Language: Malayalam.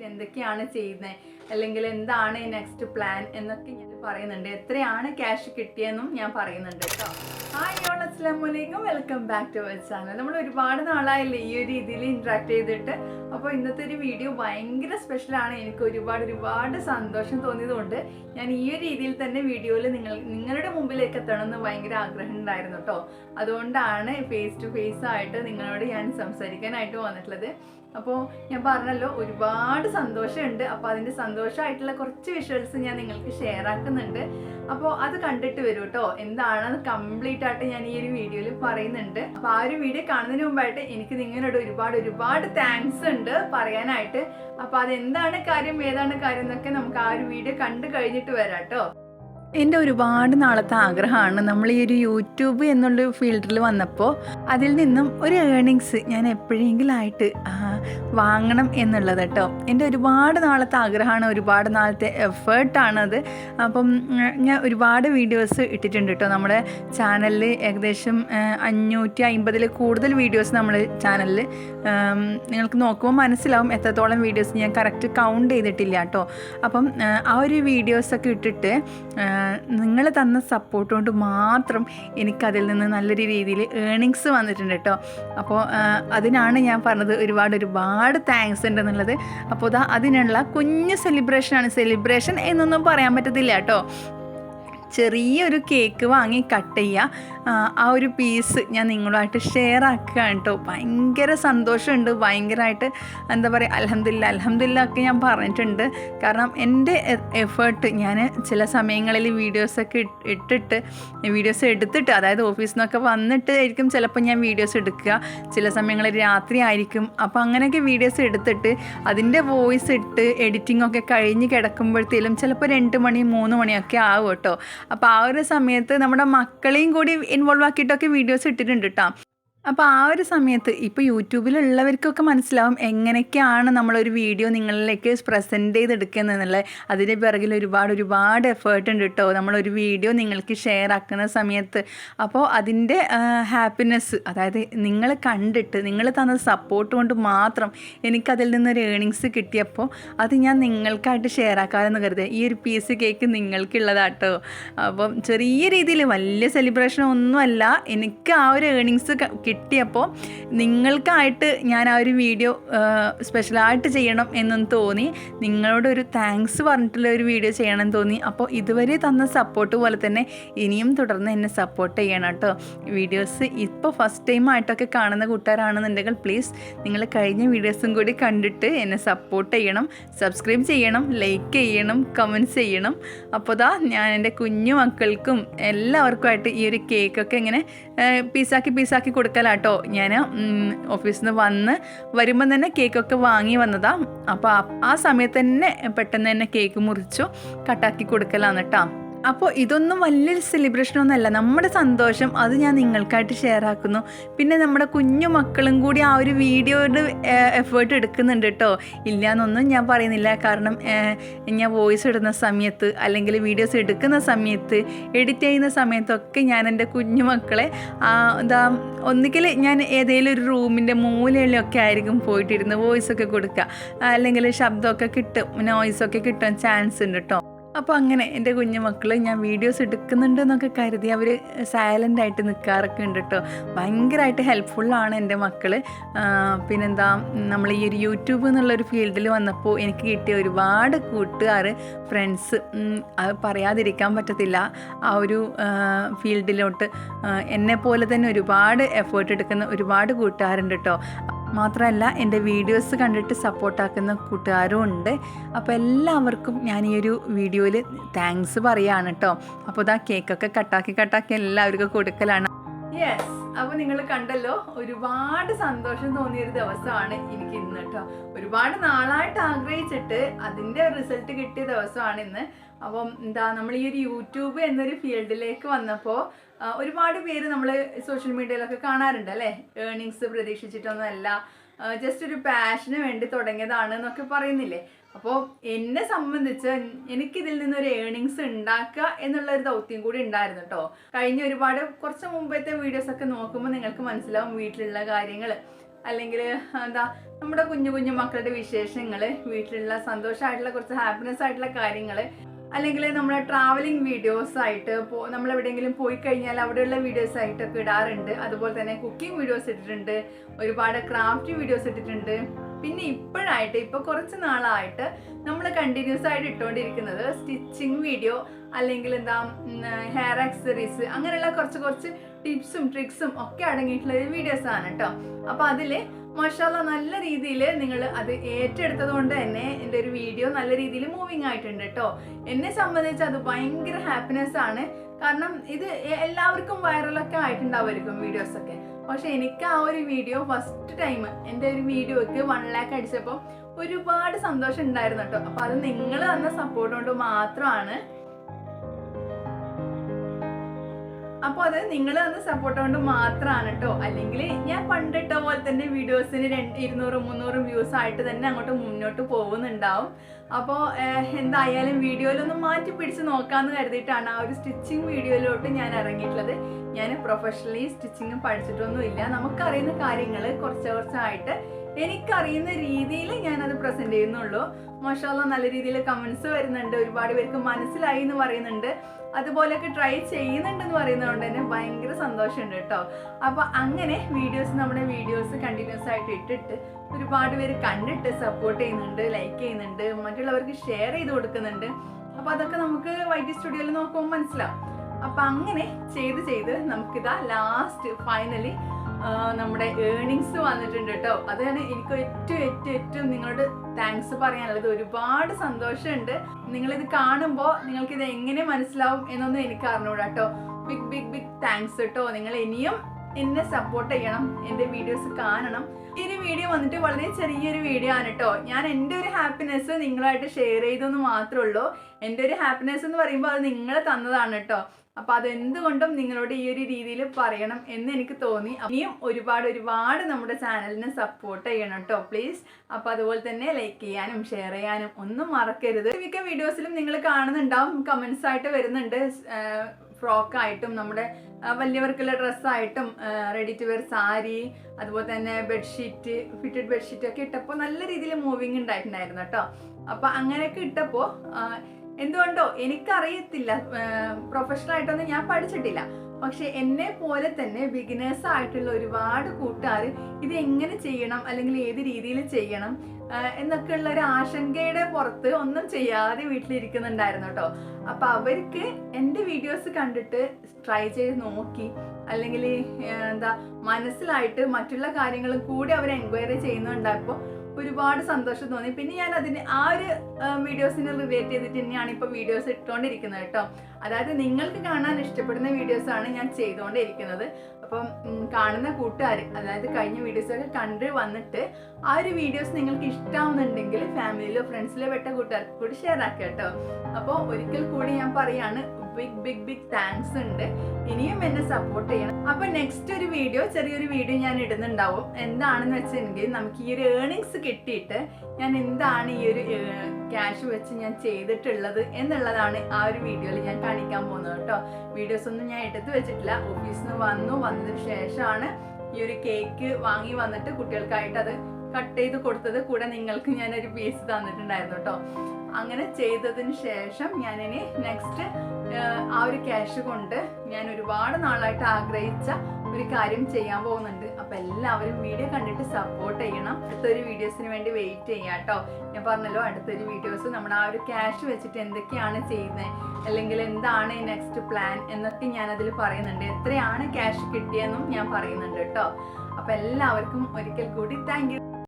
നെക്സ്റ്റ് എന്തൊക്കെയാണ് ചെയ്യുന്നത് അല്ലെങ്കിൽ എന്താണ് നെക്സ്റ്റ് പ്ലാൻ എന്നൊക്കെ ഞാൻ പറയുന്നുണ്ട്. എത്രയാണ് ക്യാഷ് കിട്ടിയെന്നും ഞാൻ പറയുന്നുണ്ട് കേട്ടോ. ഹായ് ഓൾ അസ്സാം വലൈക്കും welcome back to our channel നമ്മൾ ഒരുപാട് നാളായില്ലേ ഈ ഒരു രീതിയിൽ ഇൻട്രാക്ട് ചെയ്തിട്ട്. അപ്പോൾ ഇന്നത്തെ ഒരു വീഡിയോ ഭയങ്കര സ്പെഷ്യലാണ് എനിക്ക് ഒരുപാട് ഒരുപാട് സന്തോഷം തോന്നിയതുകൊണ്ട് ഞാൻ ഈ ഒരു രീതിയിൽ തന്നെ വീഡിയോയിൽ നിങ്ങൾ നിങ്ങളുടെ മുമ്പിലേക്ക് എത്തണം എന്ന് ഭയങ്കര ആഗ്രഹം ഉണ്ടായിരുന്നു കേട്ടോ. അതുകൊണ്ടാണ് ഫേസ് ടു ഫേസ് ആയിട്ട് നിങ്ങളോട് ഞാൻ സംസാരിക്കാനായിട്ട് വന്നിട്ടുള്ളത്. അപ്പോൾ ഞാൻ പറഞ്ഞല്ലോ ഒരുപാട് സന്തോഷമുണ്ട്. അപ്പോൾ അതിന്റെ സന്തോഷമായിട്ടുള്ള കുറച്ച് വിഷ്വൽസ് ഞാൻ നിങ്ങൾക്ക് ഷെയർ ആക്കുന്നുണ്ട്. അപ്പോൾ അത് കണ്ടിട്ട് വരൂ കേട്ടോ എന്താണെന്ന് കംപ്ലീറ്റ് ആയിട്ട് ഞാൻ ഈ ഒരു വീഡിയോയിൽ പറയുന്നുണ്ട്. അപ്പോൾ ആ ഒരു വീഡിയോ കാണുന്നതിന് മുമ്പായിട്ട് എനിക്ക് നിങ്ങളോട് ഒരുപാട് ഒരുപാട് താങ്ക്സ് ഉണ്ട് പറയാനായിട്ട്. അപ്പോൾ അതെന്താണ് കാര്യം ഏതാണ് കാര്യം എന്നൊക്കെ നമുക്ക് ആ ഒരു വീഡിയോ കണ്ടു കഴിഞ്ഞിട്ട് വരാം കേട്ടോ എന്റെ ഒരുപാട് നാളത്തെ ആഗ്രഹമാണ് നമ്മൾ ഈ ഒരു യൂട്യൂബ് എന്നുള്ള ഫീൽഡിൽ വന്നപ്പോൾ അതിൽ നിന്നും ഒരു ഏണിങ്സ് ഞാൻ എപ്പോഴെങ്കിലും ആയിട്ട് വാങ്ങണം എന്നുള്ളത് കേട്ടോ എന്റെ ഒരുപാട് നാളത്തെ ആഗ്രഹമാണ് ഒരുപാട് നാളത്തെ എഫേർട്ടാണത് അപ്പം ഞാൻ ഒരുപാട് വീഡിയോസ് ഇട്ടിട്ടുണ്ട് കേട്ടോ നമ്മുടെ ചാനലിൽ ഏകദേശം അഞ്ഞൂറ്റി അമ്പതിൽ കൂടുതൽ വീഡിയോസ് നമ്മൾ ചാനലിൽ നിങ്ങൾക്ക് നോക്കുമ്പോൾ മനസ്സിലാവും എത്രത്തോളം വീഡിയോസ് ഞാൻ കറക്റ്റ് കൗണ്ട് ചെയ്തിട്ടില്ല കേട്ടോ അപ്പം ആ ഒരു വീഡിയോസൊക്കെ ഇട്ടിട്ട് നിങ്ങൾ തന്ന സപ്പോർട്ട് കൊണ്ട് മാത്രം എനിക്കതിൽ നിന്ന് നല്ലൊരു രീതിയിൽ ഏണിങ്സ് വന്നിട്ടുണ്ട് കേട്ടോ. അപ്പോൾ അതിനാണ് ഞാൻ പറഞ്ഞത് ഒരുപാട് ഒരുപാട് താങ്ക്സ് ഉണ്ടെന്നുള്ളത്. അപ്പോൾ ഇതാ അതിനുള്ള കുഞ്ഞ് സെലിബ്രേഷനാണ് സെലിബ്രേഷൻ എന്നൊന്നും പറയാൻ പറ്റത്തില്ല കേട്ടോ. ചെറിയൊരു കേക്ക് വാങ്ങി കട്ട് ചെയ്യുക ആ, ഒരു പീസ് ഞാൻ നിങ്ങളുമായിട്ട് ഷെയർ ആക്കുകയാണ് കേട്ടോ. ഭയങ്കര സന്തോഷമുണ്ട്. ഭയങ്കരമായിട്ട് എന്താ പറയുക അലഹമില്ല അലഹമില്ല ഒക്കെ ഞാൻ പറഞ്ഞിട്ടുണ്ട്. കാരണം എന്റെ എഫേർട്ട് ഞാൻ ചില സമയങ്ങളിൽ വീഡിയോസൊക്കെ ഇട്ടിട്ട് വീഡിയോസ് എടുത്തിട്ട് അതായത് ഓഫീസിൽ നിന്നൊക്കെ വന്നിട്ട് ആയിരിക്കും ചിലപ്പോൾ ഞാൻ വീഡിയോസ് എടുക്കുക. ചില സമയങ്ങളിൽ രാത്രി ആയിരിക്കും. അപ്പോൾ അങ്ങനെയൊക്കെ വീഡിയോസ് എടുത്തിട്ട് അതിന്റെ വോയിസ് ഇട്ട് എഡിറ്റിംഗ് ഒക്കെ കഴിഞ്ഞ് കിടക്കുമ്പോഴത്തേലും ചിലപ്പോൾ രണ്ട് മണി മൂന്ന് മണിയൊക്കെ ആവും കേട്ടോ. അപ്പോൾ ആ ഒരു സമയത്ത് നമ്മുടെ മക്കളെയും കൂടി ഇൻവോൾവ് ആക്കിയിട്ടൊക്കെ വീഡിയോസ് ഇട്ടിട്ടുണ്ട് കേട്ടോ അപ്പോൾ ആ ഒരു സമയത്ത് ഇപ്പോൾ യൂട്യൂബിലുള്ളവർക്കൊക്കെ മനസ്സിലാവും എങ്ങനെയൊക്കെയാണ് നമ്മളൊരു വീഡിയോ നിങ്ങളിലേക്ക് പ്രസന്റ് ചെയ്തെടുക്കുന്നതെന്നുള്ളത്. അതിന്റെ പിറകിൽ ഒരുപാട് ഒരുപാട് എഫേർട്ട് ഉണ്ട് കേട്ടോ നമ്മളൊരു വീഡിയോ നിങ്ങൾക്ക് ഷെയർ ആക്കുന്ന സമയത്ത്. അപ്പോൾ അതിന്റെ ഹാപ്പിനെസ് അതായത് നിങ്ങൾ കണ്ടിട്ട് നിങ്ങൾ തന്ന സപ്പോർട്ട് കൊണ്ട് മാത്രം എനിക്കതിൽ നിന്നൊരു ഏണിങ്സ് കിട്ടിയപ്പോൾ അത് ഞാൻ നിങ്ങൾക്കായിട്ട് ഷെയർ ആക്കാമെന്ന് കരുതുക. ഈ ഒരു പീസ് കേക്ക് നിങ്ങൾക്കുള്ളതാട്ടോ. അപ്പം ചെറിയ രീതിയിൽ വലിയ സെലിബ്രേഷൻ ഒന്നുമല്ല. എനിക്ക് ആ ഒരു ഏണിങ്സ് കിട്ടിയപ്പോൾ നിങ്ങൾക്കായിട്ട് ഞാൻ ആ ഒരു വീഡിയോ സ്പെഷ്യലായിട്ട് ചെയ്യണം എന്നും തോന്നി. നിങ്ങളോട് ഒരു താങ്ക്സ് പറഞ്ഞിട്ടുള്ള ഒരു വീഡിയോ ചെയ്യണം തോന്നി. അപ്പോൾ ഇതുവരെ തന്ന സപ്പോർട്ട് പോലെ തന്നെ ഇനിയും തുടർന്ന് എന്നെ സപ്പോർട്ട് ചെയ്യണം കേട്ടോ. വീഡിയോസ് ഇപ്പോൾ ഫസ്റ്റ് ടൈം ആയിട്ടൊക്കെ കാണുന്ന കൂട്ടുകാരാണെന്നുണ്ടെങ്കിൽ പ്ലീസ് നിങ്ങൾ കഴിഞ്ഞ വീഡിയോസും കൂടി കണ്ടിട്ട് എന്നെ സപ്പോർട്ട് ചെയ്യണം. സബ്സ്ക്രൈബ് ചെയ്യണം ലൈക്ക് ചെയ്യണം കമന്റ്സ് ചെയ്യണം. അപ്പോൾ ദാ ഞാൻ എന്റെ കുഞ്ഞു മക്കൾക്കും എല്ലാവർക്കുമായിട്ട് ഈ ഒരു കേക്കൊക്കെ ഇങ്ങനെ പീസാക്കി പീസാക്കി പീസാക്കി കൊടുക്കലാട്ടോ. ഞാൻ ഓഫീസിൽ നിന്ന് വന്ന് വരുമ്പം തന്നെ കേക്കൊക്കെ വാങ്ങി വന്നതാ. അപ്പോൾ ആ- സമയത്ത് തന്നെ പെട്ടെന്ന് തന്നെ കേക്ക് മുറിച്ചു കട്ടാക്കി കൊടുക്കലാണ് അപ്പോൾ ഇതൊന്നും വലിയൊരു സെലിബ്രേഷൻ ഒന്നല്ല നമ്മുടെ സന്തോഷം അത് ഞാൻ നിങ്ങൾക്കായിട്ട് ഷെയർ ആക്കുന്നു. പിന്നെ നമ്മുടെ കുഞ്ഞു മക്കളും കൂടി ആ ഒരു വീഡിയോയുടെ എഫേർട്ട് എടുക്കുന്നുണ്ട് കേട്ടോ ഇല്ല എന്നൊന്നും ഞാൻ പറയുന്നില്ല. കാരണം ഞാൻ വോയിസ് ഇടുന്ന സമയത്ത് അല്ലെങ്കിൽ വീഡിയോസ് എടുക്കുന്ന സമയത്ത് എഡിറ്റ് ചെയ്യുന്ന സമയത്തൊക്കെ ഞാൻ എന്റെ കുഞ്ഞു മക്കളെ എന്താ ഒന്നുകിൽ ഞാൻ ഏതെങ്കിലും ഒരു റൂമിന്റെ മൂലയിലൊക്കെ ആയിരിക്കും പോയിട്ടിരുന്ന് വോയിസ് ഒക്കെ കൊടുക്കുക. അല്ലെങ്കിൽ ശബ്ദമൊക്കെ കിട്ടും നോയ്സൊക്കെ കിട്ടാൻ ചാൻസ് ഉണ്ട് കേട്ടോ അപ്പോൾ അങ്ങനെ എന്റെ കുഞ്ഞു മക്കൾ ഞാൻ വീഡിയോസ് എടുക്കുന്നുണ്ട് എന്നൊക്കെ കരുതി അവർ സൈലന്റ് ആയിട്ട് നിൽക്കാറൊക്കെ ഉണ്ട് കേട്ടോ ഭയങ്കരമായിട്ട് ഹെൽപ്ഫുള്ളാണ് എന്റെ മക്കൾ പിന്നെന്താ നമ്മൾ ഈ ഒരു യൂട്യൂബ് എന്നുള്ളൊരു ഫീൽഡിൽ വന്നപ്പോൾ എനിക്ക് കിട്ടിയ ഒരുപാട് കൂട്ടുകാർ ഫ്രണ്ട്സ് അത് പറയാതിരിക്കാൻ പറ്റത്തില്ല. ആ ഒരു ഫീൽഡിലോട്ട് എന്നെ പോലെ തന്നെ ഒരുപാട് എഫേർട്ട് എടുക്കുന്ന ഒരുപാട് കൂട്ടുകാരുണ്ട് കേട്ടോ മാത്രമല്ല എന്റെ വീഡിയോസ് കണ്ടിട്ട് സപ്പോർട്ടാക്കുന്ന കൂട്ടുകാരും ഉണ്ട്. അപ്പോൾ എല്ലാവർക്കും ഞാൻ ഈ ഒരു വീഡിയോയിൽ താങ്ക്സ് പറയുകയാണ് കേട്ടോ അപ്പോൾ ഇതാ കേക്കൊക്കെ കട്ടാക്കി കട്ടാക്കി എല്ലാവർക്കും കൊടുക്കലാണ്. യെസ് അപ്പോൾ നിങ്ങൾ കണ്ടല്ലോ ഒരുപാട് സന്തോഷം തോന്നിയൊരു ദിവസമാണ് എനിക്ക് ഇന്ന് കേട്ടോ ഒരുപാട് നാളായിട്ട് ആഗ്രഹിച്ചിട്ട് അതിന്റെ റിസൾട്ട് കിട്ടിയ ദിവസമാണ് ഇന്ന്. അപ്പം എന്താ നമ്മൾ ഈ ഒരു യൂട്യൂബ് എന്നൊരു ഫീൽഡിലേക്ക് വന്നപ്പോൾ ഒരുപാട് പേര് നമ്മൾ സോഷ്യൽ മീഡിയയിലൊക്കെ കാണാറുണ്ട് അല്ലേ? ഏർണിങ്സ് പ്രതീക്ഷിച്ചിട്ടൊന്നുമല്ല ജസ്റ്റ് ഒരു പാഷന് വേണ്ടി തുടങ്ങിയതാണ് എന്നൊക്കെ പറയുന്നില്ലേ? അപ്പോൾ എന്നെ സംബന്ധിച്ച് എനിക്കിതിൽ നിന്നൊരു ഏർണിങ്സ് ഉണ്ടാക്കുക എന്നുള്ള ഒരു ദൗത്യം കൂടി ഉണ്ടായിരുന്നു കേട്ടോ കഴിഞ്ഞ ഒരുപാട് കുറച്ച് മുമ്പത്തെ വീഡിയോസ് ഒക്കെ നോക്കുമ്പോൾ നിങ്ങൾക്ക് മനസ്സിലാവും വീട്ടിലുള്ള കാര്യങ്ങൾ അല്ലെങ്കിൽ എന്താ നമ്മുടെ കുഞ്ഞു കുഞ്ഞു മക്കളുടെ വിശേഷങ്ങൾ വീട്ടിലുള്ള സന്തോഷമായിട്ടുള്ള കുറച്ച് ഹാപ്പിനെസ് ആയിട്ടുള്ള കാര്യങ്ങൾ അല്ലെങ്കിൽ നമ്മുടെ ട്രാവലിംഗ് വീഡിയോസ് ആയിട്ട് നമ്മൾ എവിടെയെങ്കിലും പോയി കഴിഞ്ഞാൽ അവിടെയുള്ള വീഡിയോസ് ആയിട്ടൊക്കെ ഇടാറുണ്ട്. അതുപോലെ തന്നെ കുക്കിംഗ് വീഡിയോസ് ഇട്ടിട്ടുണ്ട്. ഒരുപാട് ക്രാഫ്റ്റ് വീഡിയോസ് ഇട്ടിട്ടുണ്ട്. പിന്നെ ഇപ്പോഴായിട്ട് ഇപ്പോൾ കുറച്ച് നാളായിട്ട് നമ്മൾ കണ്ടിന്യൂസ് ആയിട്ട് ഇട്ടുകൊണ്ടിരിക്കുന്നത് സ്റ്റിച്ചിങ് വീഡിയോ അല്ലെങ്കിൽ എന്താ ഹെയർ ആക്സറീസ് അങ്ങനെയുള്ള കുറച്ച് കുറച്ച് ടിപ്സും ട്രിക്സും ഒക്കെ അടങ്ങിയിട്ടുള്ള ഒരു വീഡിയോസ് ആണ് കേട്ടോ അപ്പോൾ അതിൽ മഷാല നല്ല രീതിയിൽ നിങ്ങൾ അത് ഏറ്റെടുത്തത് കൊണ്ട് തന്നെ എന്റെ ഒരു വീഡിയോ നല്ല രീതിയിൽ മൂവിങ് ആയിട്ടുണ്ട് കേട്ടോ എന്നെ സംബന്ധിച്ച് അത് ഭയങ്കര ഹാപ്പിനെസ് ആണ്. കാരണം ഇത് എല്ലാവർക്കും വൈറലൊക്കെ ആയിട്ടുണ്ടാവുമായിരിക്കും വീഡിയോസൊക്കെ പക്ഷെ എനിക്ക് ആ ഒരു വീഡിയോ ഫസ്റ്റ് ടൈം എന്റെ ഒരു വീഡിയോക്ക് വൺ ലാക്ക് അടിച്ചപ്പോൾ ഒരുപാട് സന്തോഷം ഉണ്ടായിരുന്നു കേട്ടോ അപ്പോൾ അത് നിങ്ങൾ തന്ന സപ്പോർട്ട് കൊണ്ട് മാത്രമാണ് അപ്പോൾ അത് നിങ്ങൾ തന്ന സപ്പോർട്ട് കൊണ്ട് മാത്രമാണ് കേട്ടോ അല്ലെങ്കിൽ ഞാൻ പണ്ടിട്ട പോലെ തന്നെ വീഡിയോസിന് രണ്ട് ഇരുന്നൂറും മുന്നൂറും വ്യൂസ് ആയിട്ട് തന്നെ അങ്ങോട്ട് മുന്നോട്ട് പോകുന്നുണ്ടാവും. അപ്പോൾ എന്തായാലും വീഡിയോയിലൊന്ന് മാറ്റി പിടിച്ച് നോക്കാമെന്ന് കരുതിയിട്ടാണ് ആ ഒരു സ്റ്റിച്ചിങ് വീഡിയോയിലോട്ട് ഞാൻ ഇറങ്ങിയിട്ടുള്ളത്. ഞാൻ പ്രൊഫഷണലി സ്റ്റിച്ചിങ് പഠിച്ചിട്ടൊന്നുമില്ല. നമുക്കറിയുന്ന കാര്യങ്ങൾ കുറച്ച് കുറച്ചായിട്ട് എനിക്കറിയുന്ന രീതിയിൽ ഞാനത് പ്രസന്റ് ചെയ്യുന്നുള്ളൂ. മോശമുള്ള നല്ല രീതിയിൽ കമൻസ് വരുന്നുണ്ട്. ഒരുപാട് പേർക്ക് മനസ്സിലായി എന്ന് പറയുന്നുണ്ട്. അതുപോലെയൊക്കെ ട്രൈ ചെയ്യുന്നുണ്ടെന്ന് പറയുന്നതുകൊണ്ട് തന്നെ ഭയങ്കര സന്തോഷമുണ്ട് കേട്ടോ. അപ്പോൾ അങ്ങനെ വീഡിയോസ് നമ്മുടെ വീഡിയോസ് കണ്ടിന്യൂസ് ആയിട്ട് ഇട്ടിട്ട് ഒരുപാട് പേര് കണ്ടിട്ട് സപ്പോർട്ട് ചെയ്യുന്നുണ്ട് ലൈക്ക് ചെയ്യുന്നുണ്ട് മറ്റുള്ളവർക്ക് ഷെയർ ചെയ്ത് കൊടുക്കുന്നുണ്ട്. അപ്പോൾ അതൊക്കെ നമുക്ക് വൈറ്റി സ്റ്റുഡിയോയിൽ നോക്കുമ്പോൾ മനസ്സിലാവും. അപ്പം അങ്ങനെ ചെയ്ത് ചെയ്ത് നമുക്കിതാ ലാസ്റ്റ് ഫൈനലി നമ്മുടെ ഏണിങ്സ് വന്നിട്ടുണ്ട് കേട്ടോ അതാണ് എനിക്ക് ഏറ്റവും ഏറ്റവും ഏറ്റവും നിങ്ങളോട് താങ്ക്സ് പറയാനുള്ളത്. ഒരുപാട് സന്തോഷമുണ്ട്. നിങ്ങളിത് കാണുമ്പോൾ നിങ്ങൾക്ക് ഇത് എങ്ങനെ മനസ്സിലാവും എന്നൊന്നും എനിക്ക് അറിഞ്ഞൂടാ കേട്ടോ ബിഗ് ബിഗ് ബിഗ് താങ്ക്സ് കേട്ടോ നിങ്ങൾ ഇനിയും എന്നെ സപ്പോർട്ട് ചെയ്യണം എന്റെ വീഡിയോസ് കാണണം. ഈ വീഡിയോ വന്നിട്ട് വളരെ ചെറിയൊരു വീഡിയോ ആണ് കേട്ടോ ഞാൻ എന്റെ ഒരു ഹാപ്പിനെസ് നിങ്ങളായിട്ട് ഷെയർ ചെയ്തെന്ന് മാത്രമേ ഉള്ളൂ. എന്റെ ഒരു ഹാപ്പിനെസ് എന്ന് പറയുമ്പോൾ അത് നിങ്ങൾ തന്നതാണ് കേട്ടോ അപ്പോൾ അതെന്തുകൊണ്ടും നിങ്ങളോട് ഈ ഒരു രീതിയിൽ പറയണം എന്ന് എനിക്ക് തോന്നി. ഇനിയും ഒരുപാട് ഒരുപാട് നമ്മുടെ ചാനലിനെ സപ്പോർട്ട് ചെയ്യണം കേട്ടോ പ്ലീസ് അപ്പോൾ അതുപോലെ തന്നെ ലൈക്ക് ചെയ്യാനും ഷെയർ ചെയ്യാനും ഒന്നും മറക്കരുത്. മിക്ക വീഡിയോസിലും നിങ്ങൾ കാണുന്നുണ്ടാവും കമന്റ്സ് ആയിട്ട് വരുന്നുണ്ട്. ഫ്രോക്ക് ആയിട്ടും നമ്മുടെ വലിയവർക്കുള്ള ഡ്രസ്സായിട്ടും റെഡി ടു വെയർ സാരി അതുപോലെ തന്നെ ബെഡ്ഷീറ്റ് ഫിറ്റഡ് ബെഡ്ഷീറ്റ് ഒക്കെ ഇട്ടപ്പോൾ നല്ല രീതിയിൽ മൂവിങ് ഉണ്ടായിട്ടുണ്ടായിരുന്നു കേട്ടോ അപ്പോൾ അങ്ങനെയൊക്കെ ഇട്ടപ്പോൾ എന്തുകൊണ്ടോ എനിക്കറിയത്തില്ല പ്രൊഫഷണൽ ആയിട്ടൊന്നും ഞാൻ പഠിച്ചിട്ടില്ല. പക്ഷെ എന്നെ പോലെ തന്നെ ബിഗിനേഴ്സ് ആയിട്ടുള്ള ഒരുപാട് കൂട്ടുകാർ ഇത് എങ്ങനെ ചെയ്യണം അല്ലെങ്കിൽ ഏത് രീതിയിൽ ചെയ്യണം എന്നൊക്കെ ഉള്ള ഒരു ആശങ്കയുടെ പുറത്ത് ഒന്നും ചെയ്യാതെ വീട്ടിലിരിക്കുന്നുണ്ടായിരുന്നു കേട്ടോ. അപ്പൊ അവർക്ക് എന്റെ വീഡിയോസ് കണ്ടിട്ട് ട്രൈ ചെയ്ത് നോക്കി അല്ലെങ്കിൽ എന്താ മനസ്സിലായിട്ട് മറ്റുള്ള കാര്യങ്ങളും കൂടി അവർ എൻക്വയറി ചെയ്യുന്നുണ്ടായപ്പോൾ ഒരുപാട് സന്തോഷം തോന്നി. പിന്നെ ഞാൻ അതിന് ആ ഒരു വീഡിയോസിനെ റിലേറ്റ് ചെയ്തിട്ട് തന്നെയാണ് ഇപ്പോൾ വീഡിയോസ് ഇട്ടുകൊണ്ടിരിക്കുന്നത് കേട്ടോ. അതായത് നിങ്ങൾക്ക് കാണാൻ ഇഷ്ടപ്പെടുന്ന വീഡിയോസ് ആണ് ഞാൻ ചെയ്തുകൊണ്ടിരിക്കുന്നത് അപ്പം കാണുന്ന കൂട്ടുകാർ അതായത് കഴിഞ്ഞ വീഡിയോസൊക്കെ കണ്ട് വന്നിട്ട് ആ ഒരു വീഡിയോസ് നിങ്ങൾക്ക് ഇഷ്ടമാവുന്നുണ്ടെങ്കിൽ ഫാമിലിയിലോ ഫ്രണ്ട്സിലോ പെട്ട കൂട്ടുകാർക്ക് കൂടി ഷെയർ ആക്കുക കേട്ടോ. അപ്പോൾ ഒരിക്കൽ കൂടി ഞാൻ പറയാണ് ബിഗ് ബിഗ് ബിഗ് താങ്ക്സ് ഉണ്ട്. ഇനിയും എന്നെ സപ്പോർട്ട് ചെയ്യണം. അപ്പൊ നെക്സ്റ്റ് ഒരു വീഡിയോ ചെറിയൊരു വീഡിയോ ഞാൻ ഇടുന്നുണ്ടാവും. എന്താണെന്ന് വെച്ചിട്ടുണ്ടെങ്കിൽ നമുക്ക് ഈ ഒരു ഏണിങ്സ് കിട്ടിയിട്ട് ഞാൻ എന്താണ് ഈ ഒരു ക്യാഷ് വെച്ച് ഞാൻ ചെയ്തിട്ടുള്ളത് എന്നുള്ളതാണ് ആ ഒരു വീഡിയോയിൽ ഞാൻ കാണിക്കാൻ പോകുന്നത് കേട്ടോ. വീഡിയോസ് ഒന്നും ഞാൻ എടുത്തു വെച്ചിട്ടില്ല. ഓഫീസിൽ നിന്ന് വന്നു. വന്നതിന് ശേഷമാണ് ഈ ഒരു കേക്ക് വാങ്ങി വന്നിട്ട് കുട്ടികൾക്കായിട്ട് അത് കട്ട് ചെയ്ത് കൊടുത്തത്. കൂടെ നിങ്ങൾക്ക് ഞാനൊരു പീസ് തന്നിട്ടുണ്ടായിരുന്നു കേട്ടോ. അങ്ങനെ ചെയ്തതിന് ശേഷം ഞാനിനി നെക്സ്റ്റ് ആ ഒരു ക്യാഷ് കൊണ്ട് ഞാൻ ഒരുപാട് നാളായിട്ട് ആഗ്രഹിച്ച ഒരു കാര്യം ചെയ്യാൻ പോകുന്നുണ്ട്. അപ്പൊ എല്ലാവരും വീഡിയോ കണ്ടിട്ട് സപ്പോർട്ട് ചെയ്യണം. അടുത്തൊരു വീഡിയോസിന് വേണ്ടി വെയിറ്റ് ചെയ്യാം കേട്ടോ ഞാൻ പറഞ്ഞല്ലോ അടുത്തൊരു വീഡിയോസ് നമ്മൾ ആ ഒരു ക്യാഷ് വെച്ചിട്ട് എന്തൊക്കെയാണ് ചെയ്യുന്നത് അല്ലെങ്കിൽ എന്താണ് നെക്സ്റ്റ് പ്ലാൻ എന്നൊക്കെ ഞാൻ അതിൽ പറയുന്നുണ്ട്. എത്രയാണ് ക്യാഷ് കിട്ടിയെന്നും ഞാൻ പറയുന്നുണ്ട് കേട്ടോ അപ്പൊ എല്ലാവർക്കും ഒരിക്കൽ കൂടി താങ്ക്